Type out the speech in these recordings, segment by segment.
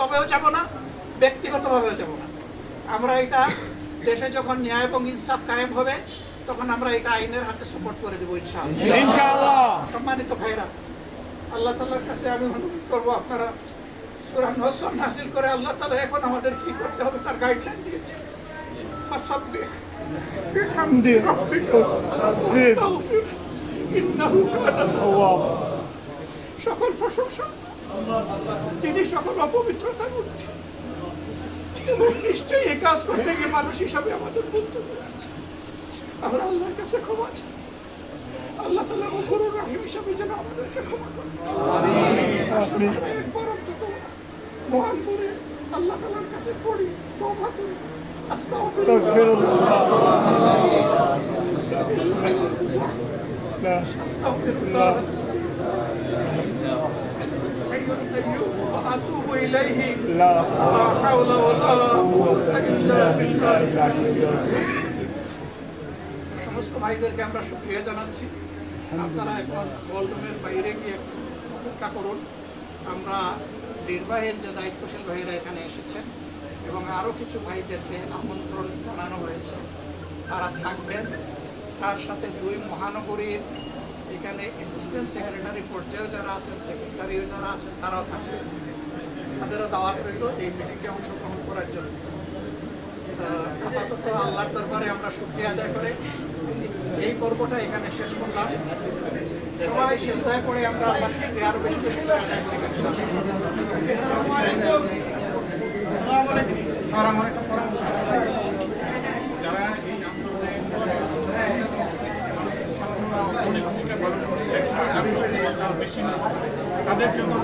ভাবেও যাব না ব্যক্তিগতভাবেও যাব না। আমরা এটা দেশে যখন ন্যায় এবং ইনসাফ কায়েম হবে তখন আমরা এটা আইনের হাতে সাপোর্ট করে দেবো ইনশাআল্লাহ। সম্মানিত ভাইরা আল্লাহ তাআলার কাছে আমি অনুরোধ করব আপনারা সূরা নসর নাযিল করে আল্লাহ তালা এখন আমাদের কি করতে হবে তার গাইডলাইন দিয়েছে ফাসাব্বিহ বিহামদি রাব্বিকা ওয়াস্তাগফির ইন্নাহু কানা সকল প্রশংসা তিনি সকল অপবিত্রতার ঊর্ধ্বে এবং নিশ্চয়ই এই কাজ করতে গিয়ে মানুষ হিসাবে আমাদের বলতে আছে আমরা আল্লাহর কাছে ক্ষমা চাই আল্লাহ তালা গফুরুর রাহিম হিসাবে যেন আমাদেরকে ক্ষমা করেন আসুন আমরা একবার অন্তত মহান করে আল্লাহ তালার কাছে পড়ি তওবা করি أستغفر الله الحي القيوم وأتوب إليه لا لا حول ولا قوة إلا بالله সমস্ত ভাইদেরকে আমরা শুক্রিয়া জানাচ্ছি আপনারা এখন বলরুমের বাইরে গিয়ে অপেক্ষা করুন আমরা নির্বাহের যে দায়িত্বশীল ভাইরা এখানে এসেছেন এবং আরও কিছু ভাইদেরকে আমন্ত্রণ জানানো হয়েছে তারা থাকবেন তার সাথে দুই মহানগরীর এখানে অ্যাসিস্ট্যান্ট সেক্রেটারি পর্যায়ে যারা আছেন সেক্রেটারিও যারা আছেন, তারাও থাকবেন তাদেরও দাওয়াত রইল এই মিটিংয়ে অংশগ্রহণ করার জন্য। আপাতত আল্লাহর দরবারে আমরা শুক্রিয়া আদায় করে এই পর্বটা এখানে শেষ করলাম। সবাই চিন্তায় করে আমরা আল্লাহ শুক্রিয়া আরও বেশি বেশি আদায়। যারা এই আন্দোলনে অনেক ভূমিকা পালন করছে একশো আটাত্তর বেশি তাদের জন্য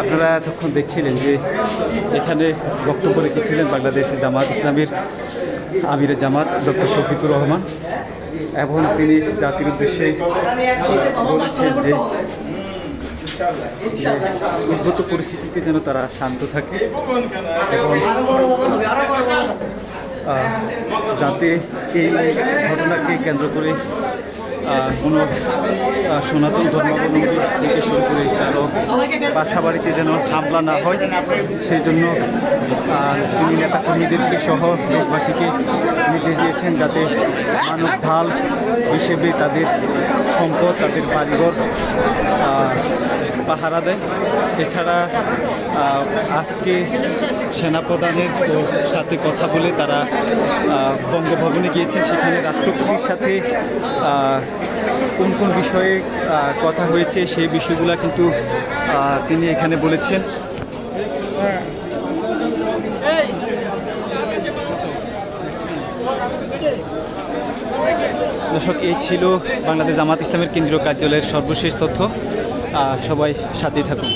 আপনারা এতক্ষণ দেখছিলেন যে এখানে বক্তব্য রেখেছিলেন বাংলাদেশের জামাত ইসলামের আমিরের জামাত ডক্টর শফিকুর রহমান এবং তিনি জাতির উদ্দেশ্যে বলেছেন যে উদ্ভূত পরিস্থিতিতে যেন তারা শান্ত থাকে। এবং যাতে এই ঘটনাকে কেন্দ্র করে কোনো সনাতন ধর্মাবলম্বী থেকে শুরু করে কারও বাসা বাড়িতে যেন হামলা না হয়, সেই জন্য তিনি নেতাকর্মীদেরকে সহ দেশবাসীকে নির্দেশ দিয়েছেন যাতে মানব ঢাল হিসেবে তাদের সম্পদ, তাদের বাড়িঘর পাহারা দেয়। এছাড়া আজকে সেনাপ্রধানের সাথে কথা বলে তারা বঙ্গভবনে গিয়েছেন। সেখানে রাষ্ট্রপতির সাথে কোন কোন বিষয়ে কথা হয়েছে সেই বিষয়গুলো কিন্তু তিনি এখানে বলেছেন। দর্শক, এই ছিল বাংলাদেশ জামাত ইসলামের কেন্দ্রীয় কার্যালয়ের সর্বশেষ তথ্য। সবাই সাথেই থাকুন।